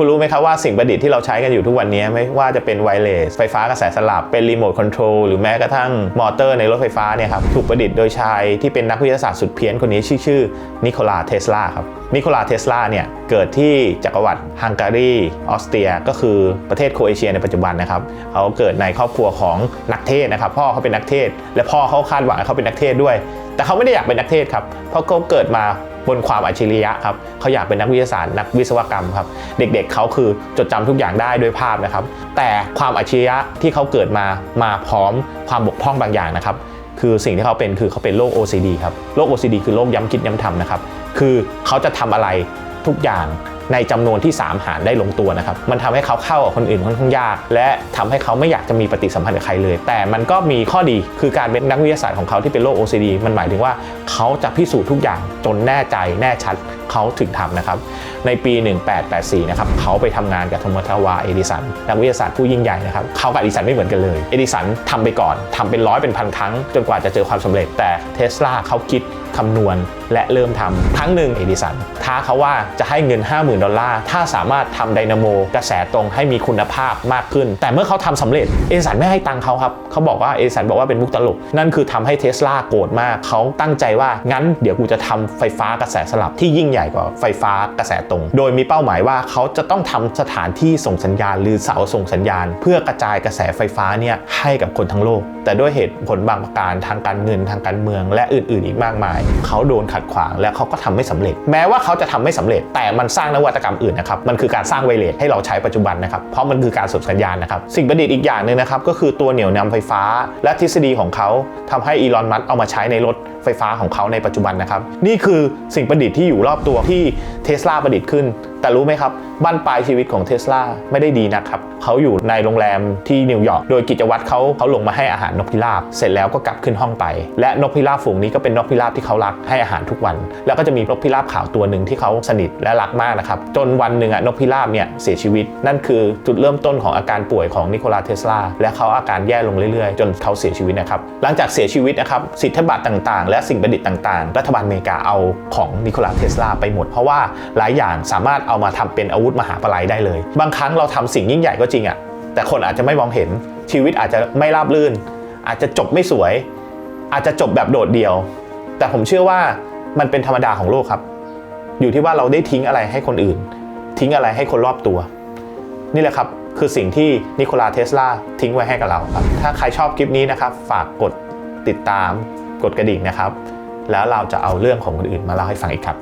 คุณรู้ไหมครับว่าสิ่งประดิษฐ์ที่เราใช้กันอยู่ทุกวันนี้ไม่ว่าจะเป็นไวเลสไฟฟ้ากระแสสลับเป็นรีโมทคอนโทรลหรือแม้กระทั่งมอเตอร์ในรถไฟฟ้าเนี่ยครับถูกประดิษฐ์โดยชายที่เป็นนักวิทยาศาสตร์สุดเพี้ยนคนนี้ชื่อชื่อนิโคลาเทสลาครับนิโคลาเทสลาเนี่ยเกิดที่จักรวรรดิฮังการีออสเตรีย ก็คือประเทศโครเอเชียในปัจจุบันนะครับเขาเกิดในครอบครัวของนักเทศนะครับพ่อเขาเป็นนักเทศ และพ่อเขาคาดหวังให้เขาเป็นนักเทศด้วย แต่เขาไม่ได้อยากเป็นนักเทศครับเพราะเขาเกิดมา บนความอัจฉริยะครับเขาอยากเป็นนักวิทยาศาสตร์นักวิศวกรรมครับเด็กๆเขาคือจดจำทุกอย่างได้ด้วยภาพนะครับ แต่ความอัจฉริยะที่เขาเกิดมามาพร้อมความบกพร่องบางอย่างนะครับคือสิ่งที่เขาเป็นคือเขาเป็นโรค OCD ครับโรค OCD คือโรคย้ำคิดย้ำทำนะครับ คือเขาจะทำอะไรทุกอย่าง ในจำนวนที่ 3 หารได้ลงตัวนะครับมันทำให้เขาเข้ากับคนอื่นค่อนข้างยาก และทำให้เขาไม่อยากจะมีปฏิสัมพันธ์กับใครเลย แต่มันก็มีข้อดีคือการเป็นนักวิทยาศาสตร์ของเขาที่เป็นโรค OCD มันหมายถึงว่าเขาจะพิสูจน์ทุกอย่างจนแน่ใจแน่ชัดเขาถึงทำนะครับ ในปี 1884 นะครับ เขาไปทำงานกับโทมัสวาเอดิสัน นักวิทยาศาสตร์ผู้ยิ่งใหญ่นะครับ เขากับเอดิสันไม่เหมือนกันเลย เอดิสันทำไปก่อน ทำเป็นร้อยเป็นพันครั้ง จนกว่าจะเจอความสำเร็จ แต่เทสลาเขาคิดคำนวณ และเริ่มทำครั้งหนึ่งเอดิสันท้าเขาว่าจะให้เงิน 50,000 ดอลลาร์ ถ้าสามารถทำไดนาโมกระแสตรงให้มีคุณภาพมากขึ้น แต่เมื่อเขาทำสำเร็จเอดิสันไม่ให้ตังค์เขาครับเขาบอกว่าเอดิสันบอกว่าเป็นมุกตลก นั่นคือทำให้เทสลาโกรธมาก เขาตั้งใจว่างั้นเดี๋ยวกูจะทำไฟฟ้ากระแสสลับที่ยิ่งใหญ่กว่าไฟฟ้ากระแสตรง โดยมีเป้าหมายว่าเขาจะต้องทำสถานที่ส่งสัญญาณ หรือเสาส่งสัญญาณ เพื่อกระจายกระแสไฟฟ้าเนี่ยให้กับคนทั้งโลก แต่ด้วยเหตุผลบางประการทางการเงินทางการเมือง และอื่น ๆ อีกมากมาย เขาโดนขัดขวางและเขาก็ทำไม่สำเร็จ แม้ว่าเขาจะทำไม่สำเร็จ แต่มันสร้างนวัตกรรมอื่นนะครับมันคือการสร้างไวเลสให้เราใช้ปัจจุบันนะครับเพราะมันคือการส่งสัญญาณนะครับสิ่งประดิษฐ์อีกอย่างหนึ่งนะครับก็คือตัวเหนี่ยวนำไฟฟ้า และทฤษฎีของเขาทำให้อีลอนมัสก์เอามาใช้ในรถไฟฟ้าของเขาในปัจจุบันนะครับนี่คือสิ่งประดิษฐ์ที่อยู่รอบตัวที่เทสลาประดิษฐ์ขึ้นแต่รู้ไหมครับบ้านปลายชีวิตของเทสลาไม่ได้ดีนะครับเขาอยู่ในโรงแรมที่นิวยอร์กโดยกิจวัตรเขาเขาลงมาให้อาหารนกพิราบ เสร็จแล้วก็กลับขึ้นห้องไป และนกพิราบฝูงนี้ก็เป็นนกพิราบที่เขารักให้อาหารทุกวัน แล้วก็จะมีนกพิราบขาวตัวหนึ่งที่เขาสนิทและรักมากนะครับจนวันหนึ่งอะนกพิราบเนี่ยเสียชีวิต นั่นคือจุดเริ่มต้นของอาการป่วยของนิโคลาเทสลาและเขาอาการแย่ลงเรื่อยๆ จนเขาเสียชีวิตนะครับหลังจากเสียชีวิตนะครับสิทธิบัตรต่างๆ และสิ่งประดิษฐ์ต่างๆ รัฐบาลอเมริกาเอาของนิโคลาเทสลาไปหมดเพราะว่าหลายอย่างสามารถเอามาทำเป็นอาวุธมหาปลายได้เลย บางครั้งเราทำสิ่งยิ่งใหญ่ก็จริงอะแต่คนอาจจะไม่มองเห็นชีวิตอาจจะไม่ราบรื่น อาจจะจบไม่สวย อาจจะจบแบบโดดเดี่ยว แต่ผมเชื่อว่ามันเป็นธรรมดาของโลกครับ อยู่ที่ว่าเราได้ทิ้งอะไรให้คนอื่น ทิ้งอะไรให้คนรอบตัว นี่แหละครับคือสิ่งที่นิโคลาเทสลาทิ้งไว้ให้กับเราครับ ถ้าใครชอบคลิปนี้นะครับ ฝากกดติดตาม กดกระดิ่งนะครับ แล้วเราจะเอาเรื่องของคนอื่นมาเล่าให้ฟังอีกครับ